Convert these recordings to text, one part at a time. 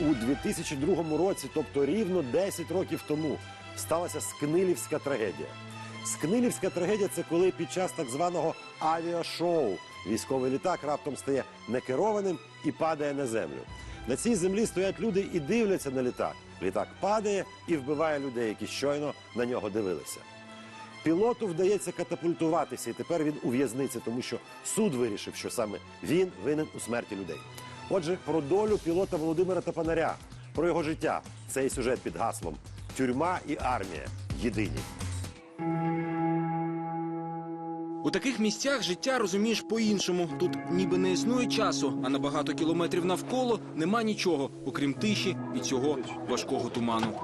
У 2002 році, тобто рівно 10 років тому, сталася Скнилівська трагедія. Скнилівська трагедія це коли під час так званого авіашоу військовий літак раптом стає некерованим і падає на землю. На цій землі стоять люди і дивляться на літак. Літак падає і вбиває людей, які щойно на нього дивилися. Пілоту вдається катапультуватися, і тепер він у в'язниці, тому що суд вирішив, що саме він винен у смерті людей. Отже, про долю пілота Володимира Тапанаря, про його життя. Цей сюжет під гаслом Тюрма і армія єдині. У таких місцях життя розумієш по-іншому. Тут ніби не існує часу, а на багато кілометрів навколо нема нічого, окрім тиші і цього важкого туману.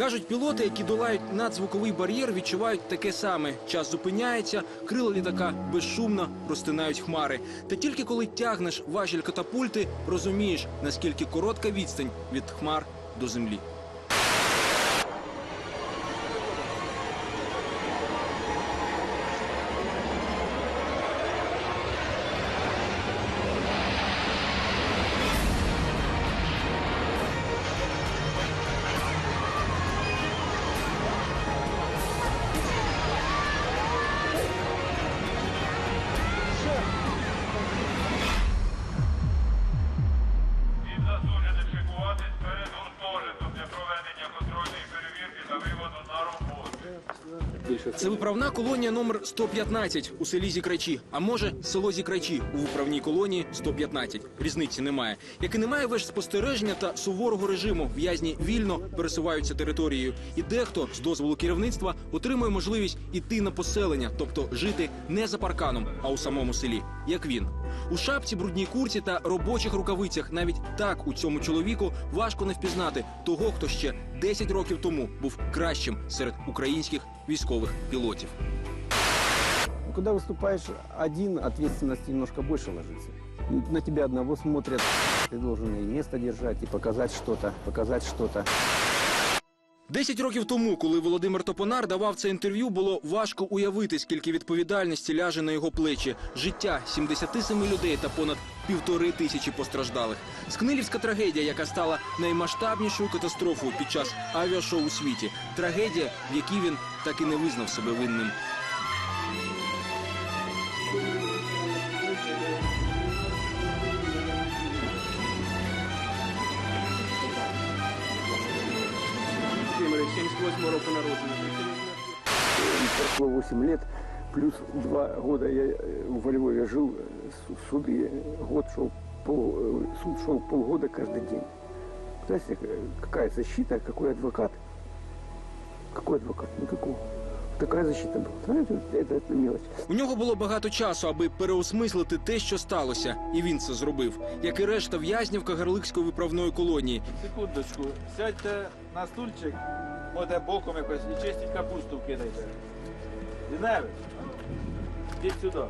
Кажуть, пілоти, які долають надзвуковий бар'єр, відчувають таке саме. Час зупиняється, крила літака безшумно розтинають хмари. Та тільки коли тягнеш важіль катапульти, розумієш, наскільки коротка відстань від хмар до землі. Це виправна колонія номер 115 у селі Зікрачі. А може, село Зікрачі у виправній колонії 115. Різниці немає. Як і немає веж спостереження та суворого режиму. В'язні вільно пересуваються територією. І дехто з дозволу керівництва отримує можливість іти на поселення, тобто жити не за парканом, а у самому селі, як він. У шапці, брудній курці та робочих рукавицях навіть так у цьому чоловіку важко не впізнати того, хто ще 10 років тому був кращим серед українських військових пілотів. Ну, Когда выступаешь один, ответственность немножко больше ложится. На тебя одного смотрят, ты должен и место держать, и показать что-то, показать что-то. Десять років тому, коли Володимир Топонар давав це інтерв'ю, було важко уявити, скільки відповідальності ляже на його плечі. Життя 77 людей та понад півтори тисячі постраждалих. Скнилівська трагедія, яка стала наймасштабнішою катастрофою під час авіашоу у світі. Трагедія, в якій він так і не визнав себе винним. Прошло 8 лет, плюс 2 года я э, во Львове жил, э, су- суды, э, год шел, пол, э, суд шел полгода каждый день. Представляете, э, какая защита, какой адвокат? Какой адвокат? Никакого. Такая защита была. Знаете, вот это, это мелочь. У нього було багато часу, аби переосмислити те, що сталося, і він це зробив, як і решта в'язнів Кагарликської виправної колонії. Секундочку, сядьте на стульчик, можете боком якось і чистіть капусту вкидайте. Діневич, йдіть сюди.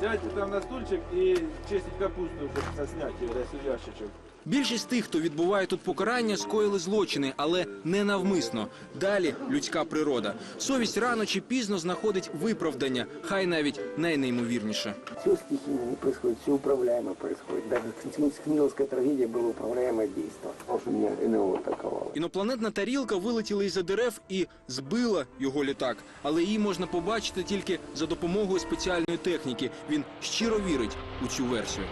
Сядьте там на стульчик і чистіть капусту, щоб засняти десь у ящичок. Більшість тих, хто відбуває тут покарання, скоїли злочини, але не навмисно. Далі людська природа. Совість рано чи пізно знаходить виправдання, хай навіть найнеймовірніше. Все стихийно не происходит, все управляемо происходит. Даже Скниловская трагедия было управляемое действие. Потому что меня НЛО атаковало. Інопланетна тарілка вилетіла із-за дерев і збила його літак, але її можна побачити тільки за допомогою спеціальної техніки. Він щиро вірить у цю версію.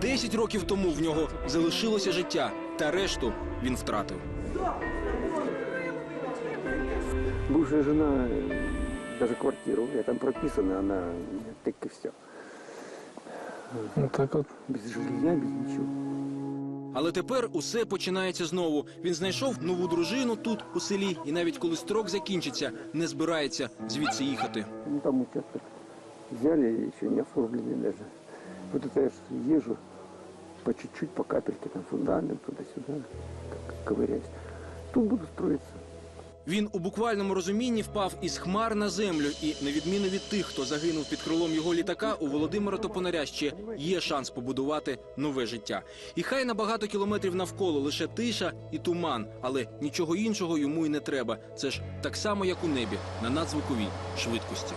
Десять років тому в нього залишилося життя, та решту він втратив. Бывшая жена, э, даже квартиру, я там прописана, она так и все. Вот так вот. Без жилья, без ничего. Але тепер усе починається знову. Він знайшов нову дружину тут, у селі, і навіть коли строк закінчиться, не збирається звідси їхати. Ну там участок взяли, еще не оформленный даже. Вот это я езжу по чуть-чуть, по капельке, там фундамент туда-сюда, ковыряюсь. Тут буду строиться. Він у буквальному розумінні впав із хмар на землю, і на відміну від тих, хто загинув під крилом його літака, у Володимира Топонаря ще є шанс побудувати нове життя. І хай на багато кілометрів навколо лише тиша і туман, але нічого іншого йому й не треба. Це ж так само, як у небі на надзвуковій швидкості.